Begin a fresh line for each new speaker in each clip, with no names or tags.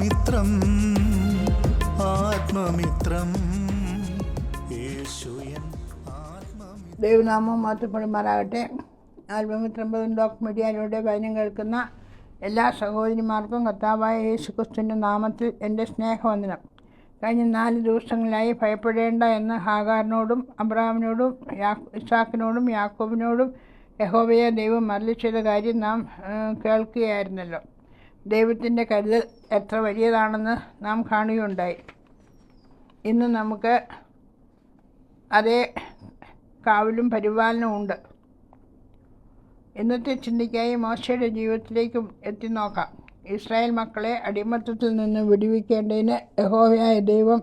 ആത്മമിത്രം ആത്മമിത്രം.
ദൈവനാമം മാറ്റപ്പെടുമാറാകട്ടെ. ആത്മമിത്രം ഡോക് മീഡിയയിലൂടെ വചനം കേൾക്കുന്ന എല്ലാ സഹോദരിമാർക്കും കർത്താവായ യേശു ക്രിസ്തുവിന്റെ നാമത്തിൽ എന്റെ സ്നേഹവന്ദനം. കഴിഞ്ഞ നാല് ദിവസങ്ങളായി ഭയപ്പെടേണ്ട എന്ന് ഹാഗാറിനോടും അബ്രഹാമിനോടും യാ ഇസാക്കിനോടും യാക്കോബിനോടും യഹോബയെ ദൈവം മരളിച്ചത് കാര്യം നാം കേൾക്കുകയായിരുന്നല്ലോ. ദൈവത്തിന്റെ കരുതൽ എത്ര വലിയതാണെന്ന് നാം കാണുകയുണ്ടായി. ഇന്ന് നമുക്ക് അതേ കാവലും പരിപാലനവും ഉണ്ട്. ഇന്നത്തെ ചിന്തയ്ക്കായി മോശയുടെ ജീവിതത്തിലേക്കും എത്തി നോക്കാം. ഇസ്രായേൽ മക്കളെ അടിമത്തത്തിൽ നിന്ന് വിടുവിക്കേണ്ടതിന് യഹോവയായ ദൈവം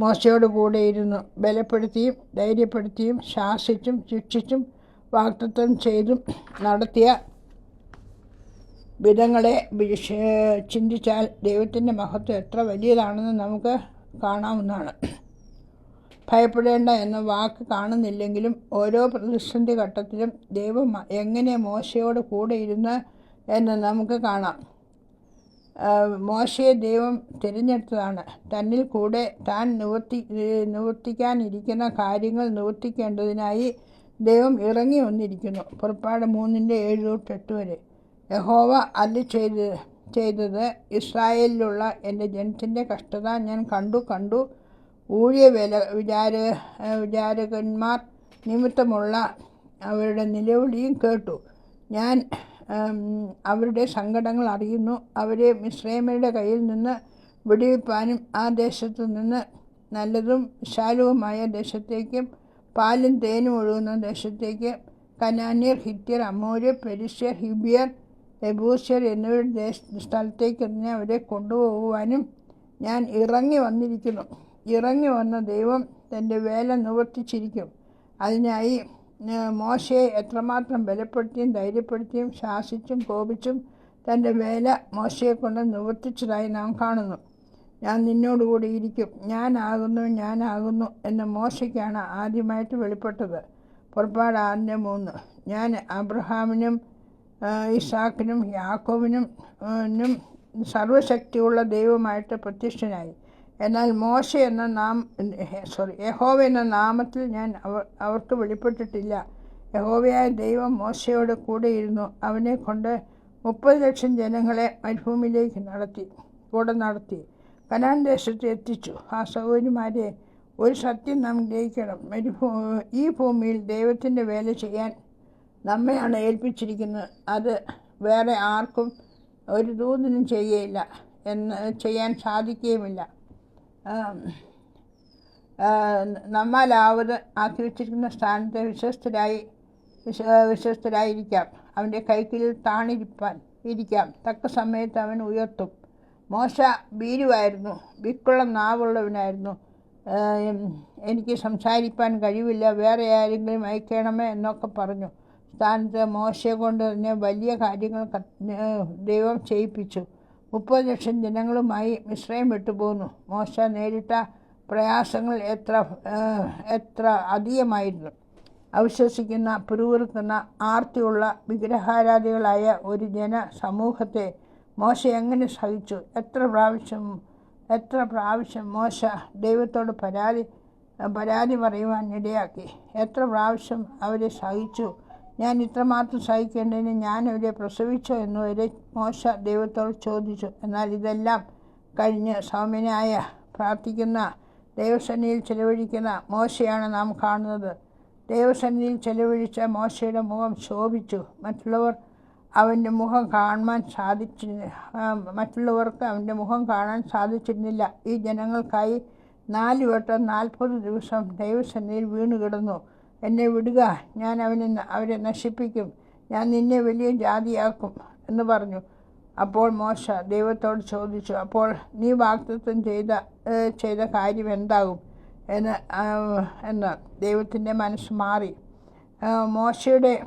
മോശയോട് കൂടെയിരുന്നു ബലപ്പെടുത്തിയും ധൈര്യപ്പെടുത്തിയും ശാസിച്ചും ശിക്ഷിച്ചും വാക്തത്വം ചെയ്തും നടത്തിയ വിധങ്ങളെ ചിന്തിച്ചാൽ ദൈവത്തിന്റെ മഹത്വം എത്ര വലിയതാണെന്ന് നമുക്ക് കാണാവുന്നതാണ്. ഭയപ്പെടേണ്ട എന്ന വാക്ക് കാണുന്നില്ലെങ്കിലും ഓരോ പ്രതിസന്ധി ഘട്ടത്തിലും ദൈവം എങ്ങനെ മോശയോട് കൂടെ ഇരുന്ന് എന്ന് നമുക്ക് കാണാം. മോശയെ ദൈവം തിരഞ്ഞെടുത്തതാണ്. തന്നിൽ കൂടെ താൻ നിവർത്തി നിവർത്തിക്കാനിരിക്കുന്ന കാര്യങ്ങൾ നിവർത്തിക്കേണ്ടതിനായി ദൈവം ഇറങ്ങി വന്നിരിക്കുന്നു. പുറപ്പാട് മൂന്നിന്റെ ഏഴ് തൊട്ട് എട്ട് വരെ. യഹോവ അല്ലി ചെയ്ത് ചെയ്തത്. ഇസ്രായേലിലുള്ള എന്റെ ജനത്തിന്റെ കഷ്ടത ഞാൻ കണ്ടു കണ്ടു. ഊഴിയ വില വിചാര വിചാരകന്മാർ നിമിത്തമുള്ള അവരുടെ നിലവിളിയും കേട്ടു. ഞാൻ അവരുടെ സങ്കടങ്ങൾ അറിയുന്നു. അവരെ മിശ്രേമയുടെ കയ്യിൽ നിന്ന് വിടിവിപ്പാനും ആ ദേശത്തു നിന്ന് നല്ലതും വിശാലവുമായ ദേശത്തേക്കും പാലും തേനും ഒഴുകുന്ന ദേശത്തേക്ക് കനാന്യർ ഹിത്യർ അമോര്യർ പെരിഷ്യർ ഹിബിയർ എബൂസ്യർ എന്നിവരുടെ സ്ഥലത്തേക്ക് തന്നെ അവരെ കൊണ്ടുപോകുവാനും ഞാൻ ഇറങ്ങി വന്നിരിക്കുന്നു. ഇറങ്ങി വന്ന ദൈവം തന്റെ വേല നിവർത്തിച്ചിരിക്കും. അതിനായി മോശയെ എത്രമാത്രം ബലപ്പെടുത്തിയും ധൈര്യപ്പെടുത്തിയും ശാസിച്ചും കോപിച്ചും തന്റെ വേല മോശയെ കൊണ്ട് നിവർത്തിച്ചതായി നാം കാണുന്നു. ഞാൻ നിന്നോടുകൂടി ഇരിക്കും. ഞാനാകുന്നു ഞാനാകുന്നു എന്ന് മോശയ്ക്കാണ് ആദ്യമായിട്ട് വെളിപ്പെട്ടത്. പുറപ്പാട് ആറിന്റെ മൂന്ന്. ഞാൻ അബ്രഹാമിനും ഇസാക്കിനും യാക്കോവിനും സർവശക്തിയുള്ള ദൈവമായിട്ട് പ്രത്യക്ഷനായി. എന്നാൽ മോശ എന്ന നാം സോറി യഹോവ എന്ന നാമത്തിൽ ഞാൻ അവർ അവർക്ക് വെളിപ്പെട്ടിട്ടില്ല. യഹോവയായ ദൈവം മോശയോട് കൂടെയിരുന്നു. അവനെ കൊണ്ട് മുപ്പത് ലക്ഷം ജനങ്ങളെ മരുഭൂമിയിലേക്ക് നടത്തി കൂടെ നടത്തി. കനാൻ ദേശത്ത് എത്തിച്ചു. ആ സൗകര്യമാരെ ഒരു സത്യം നാം ഗ്രഹിക്കണം. മരുഭൂ ഈ ഭൂമിയിൽ ദൈവത്തിന്റെ വേല ചെയ്യാൻ നമ്മയാണ് ഏൽപ്പിച്ചിരിക്കുന്നത്. അത് വേറെ ആർക്കും ഒരു ദൂതിനും ചെയ്യയില്ല. എന്ന് ചെയ്യാൻ സാധിക്കുകയുമില്ല. നമ്മാലാവത് ആക്രമിച്ചിരിക്കുന്ന സ്ഥാനത്ത് വിശ്വസ്തരായി വിശ്വ വിശ്വസ്തരായിരിക്കാം. അവന്റെ കൈക്കിൽ താണിരിപ്പാൻ ഇരിക്കാം. തക്ക സമയത്ത് അവൻ ഉയർത്തും. മോശ ഭീരുവായിരുന്നു. വിക്കുള്ള നാവുള്ളവനായിരുന്നു. എനിക്ക് സംസാരിപ്പാൻ കഴിവില്ല. വേറെ ആരെങ്കിലും അയക്കണമേ എന്നൊക്കെ പറഞ്ഞു. സ്ഥാനത്ത് മോശയെ കൊണ്ട് തന്നെ വലിയ കാര്യങ്ങൾ ദൈവം ചെയ്യിപ്പിച്ചു. മുപ്പത് ലക്ഷം ജനങ്ങളുമായി മിശ്രയം വിട്ടുപോന്നു. മോശ നേരിട്ട പ്രയാസങ്ങൾ എത്ര എത്ര അധികമായിരുന്നു. അവിശ്വസിക്കുന്ന പിറുവിറുക്കുന്ന ആർത്തിയുള്ള വിഗ്രഹാരാധികളായ ഒരു ജന സമൂഹത്തെ മോശ എങ്ങനെ സഹിച്ചു? എത്ര പ്രാവശ്യം എത്ര പ്രാവശ്യം മോശ ദൈവത്തോട് പരാതി പരാതി പറയുവാൻ ഇടയാക്കി? എത്ര പ്രാവശ്യം അവരെ സഹിച്ചു? ഞാൻ ഇത്രമാത്രം സഹിക്കേണ്ടതിന് ഞാൻ അവരെ പ്രസവിച്ചോ എന്ന് വരെ മോശ ദൈവത്തോട് ചോദിച്ചു. എന്നാൽ ഇതെല്ലാം കഴിഞ്ഞ് സൗമ്യനായ പ്രാർത്ഥിക്കുന്ന ദൈവസന്നിധിയിൽ ചെലവഴിക്കുന്ന മോശയാണ് നാം കാണുന്നത്. ദൈവസന്നിധിയിൽ ചെലവഴിച്ച മോശയുടെ മുഖം ശോഭിച്ചു. മറ്റുള്ളവർ അവന്റെ മുഖം കാണാൻ സാധിച്ചി മറ്റുള്ളവർക്ക് അവന്റെ മുഖം കാണാൻ സാധിച്ചിരുന്നില്ല. ഈ ജനങ്ങൾക്കായി നാല് വട്ടം നാൽപ്പത് ദിവസം ദൈവസന്നിധിയിൽ വീണു കിടന്നു എന്നെ വിടുക. ഞാൻ അവനെ അവരെ നശിപ്പിക്കും. ഞാൻ നിന്നെ വലിയ ജാതിയാക്കും എന്ന് പറഞ്ഞു. അപ്പോൾ മോശ ദൈവത്തോട് ചോദിച്ചു അപ്പോൾ നീ വാക്തത്വം ചെയ്ത ചെയ്ത കാര്യം എന്താകും? എന്ന് എന്ന് ദൈവത്തിന്റെ മനസ്സ് മാറി. മോശയുടെ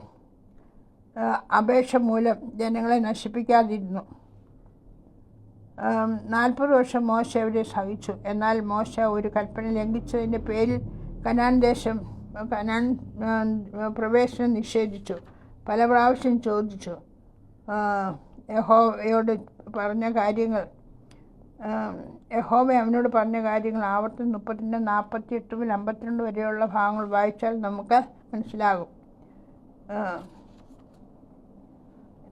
അപേക്ഷ മൂലം ജനങ്ങളെ നശിപ്പിക്കാതിരുന്നു. നാൽപ്പത് വർഷം മോശ അവരെ സഹിച്ചു. എന്നാൽ മോശ ഒരു കൽപ്പന ലംഘിച്ചതിന്റെ പേരിൽ കനാൻ ദേശം കനാൻ പ്രവേശനം നിഷേധിച്ചു. പല പ്രാവശ്യം ചോദിച്ചു. യഹോവയോട് പറഞ്ഞ കാര്യങ്ങൾ. യഹോവ അവനോട് പറഞ്ഞ കാര്യങ്ങൾ ആവർത്തി മുപ്പത്തിന്റെ നാൽപ്പത്തി എട്ട് മുതൽ അമ്പത്തിരണ്ട് വരെയുള്ള ഭാഗങ്ങൾ വായിച്ചാൽ നമുക്ക് മനസ്സിലാകും.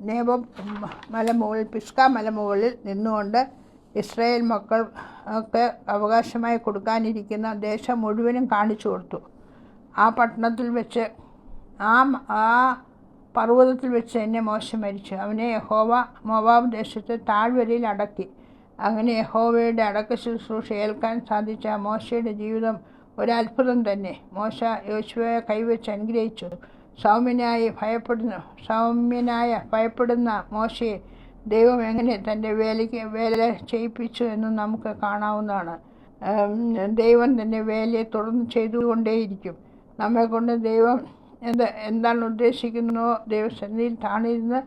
നേബോ മലമുകളിൽ പിസ്ക മലമുകളിൽ നിന്നുകൊണ്ട് ഇസ്രായേൽ മക്കൾ ഒക്കെ അവകാശമായി കൊടുക്കാനിരിക്കുന്ന ദേശം മുഴുവനും കാണിച്ചു കൊടുത്തു. ആ പട്ടണത്തിൽ വെച്ച് ആ ആ പർവതത്തിൽ വെച്ച് എന്നെ മോശം മരിച്ചു. അവനെ യഹോവ മോവാബ് ദേശത്തെ താഴ്വരയിൽ അടക്കി. അങ്ങനെ യഹോവയുടെ അടക്ക ശുശ്രൂഷ ഏൽക്കാൻ സാധിച്ച മോശയുടെ ജീവിതം ഒരത്ഭുതം തന്നെ. മോശ യോശുവയെ കൈവച്ച് അനുഗ്രഹിച്ചു. സൗമ്യനായി ഭയപ്പെടുന്ന സൗമ്യനായ ഭയപ്പെടുന്ന മോശയെ ദൈവം എങ്ങനെ തന്റെ വേലയ്ക്ക് വേല ചെയ്യിപ്പിച്ചു എന്ന് നമുക്ക് കാണാവുന്നതാണ്. ദൈവം തന്നെ വേലയെ തുടർന്ന് ചെയ്തുകൊണ്ടേയിരിക്കും. നമ്മെ കൊണ്ട് ദൈവം എന്ത് എന്താണ് ഉദ്ദേശിക്കുന്നോ ദൈവസന്നിധിയിൽ താണിരുന്ന്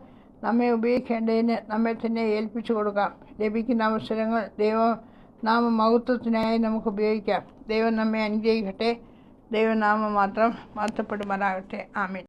നമ്മെ ഉപയോഗിക്കേണ്ടതിന് നമ്മെ തന്നെ ഏൽപ്പിച്ചു കൊടുക്കാം. ലഭിക്കുന്ന അവസരങ്ങൾ ദൈവം നാമ മഹത്വത്തിനായി നമുക്ക് ഉപയോഗിക്കാം. ദൈവം നമ്മെ അനുഗ്രഹിക്കട്ടെ. ദൈവനാമം മാത്രം മാറ്റപ്പെടുമാറാകട്ടെ. ആമീൻ.